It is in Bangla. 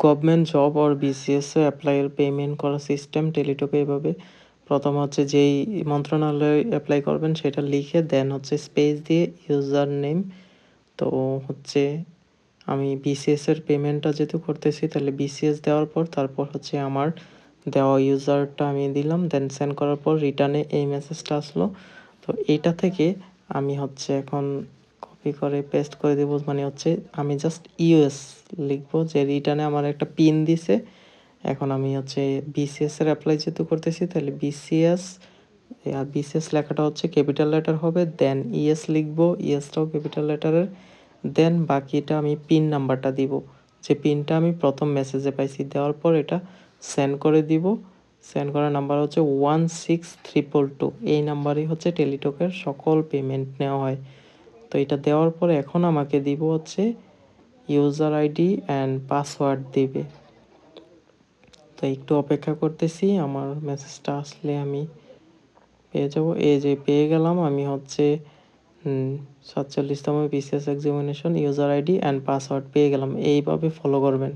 গভর্নমেন্ট জব অর বিসিএস অ্যাপ্লাইয়ের পেমেন্ট করার সিস্টেম টেলিটকে এভাবে। প্রথম হচ্ছে যেই মন্ত্রণালয়ে অ্যাপ্লাই করবেন সেটা লিখে দেন হচ্ছে স্পেস দিয়ে ইউজার নেম তো হচ্ছে আমি বিসিএস এর পেমেন্টটা যেহেতু করতেছি তাহলে বিসিএস দেওয়ার পর তারপর হচ্ছে আমার দেওয়া ইউজারটা আমি দিলাম। দেন সেন্ড করার পর রিটার্নে এই মেসেজটা আসলো। তো এইটা থেকে আমি হচ্ছে এখন কপি করে পেস্ট করে দেবো মানে হচ্ছে আমি জাস্ট ইউএস লিখব যে রিটার্নে আমার একটা পিন দিছে। এখন আমি হচ্ছে বিসিএস এর অ্যাপ্লাই যেহেতু করতেছি, তাহলে বিসিএস আর বিসিএস লেখাটা হচ্ছে ক্যাপিটাল লেটার হবে দেন ইএস লিখব ইএসটাও ক্যাপিটাল লেটারের দেন বাকিটা আমি পিন নাম্বারটা দিব। যে পিনটা আমি প্রথম মেসেজে পাইছি, দেওয়ার পর এটা সেন্ড করে দিব। সেন্ড করার নাম্বার হচ্ছে ওয়ান সিক্স ট্রিপল টু এই নাম্বারই হচ্ছে টেলিটকের সকল পেমেন্ট নেওয়া হয়। তো এটা দেওয়ার পরে এখন আমাকে দিব হচ্ছে ইউজার আইডি অ্যান্ড পাসওয়ার্ড দিবে। তো একটু অপেক্ষা করতেছি, আমার মেসেজটা আসলে আমি পেয়ে যাব। এই যে পেয়ে গেলাম, আমি হচ্ছে সাতচল্লিশতম BCS examination user ID and password পেয়ে গেলাম। এইভাবে ফলো করবেন।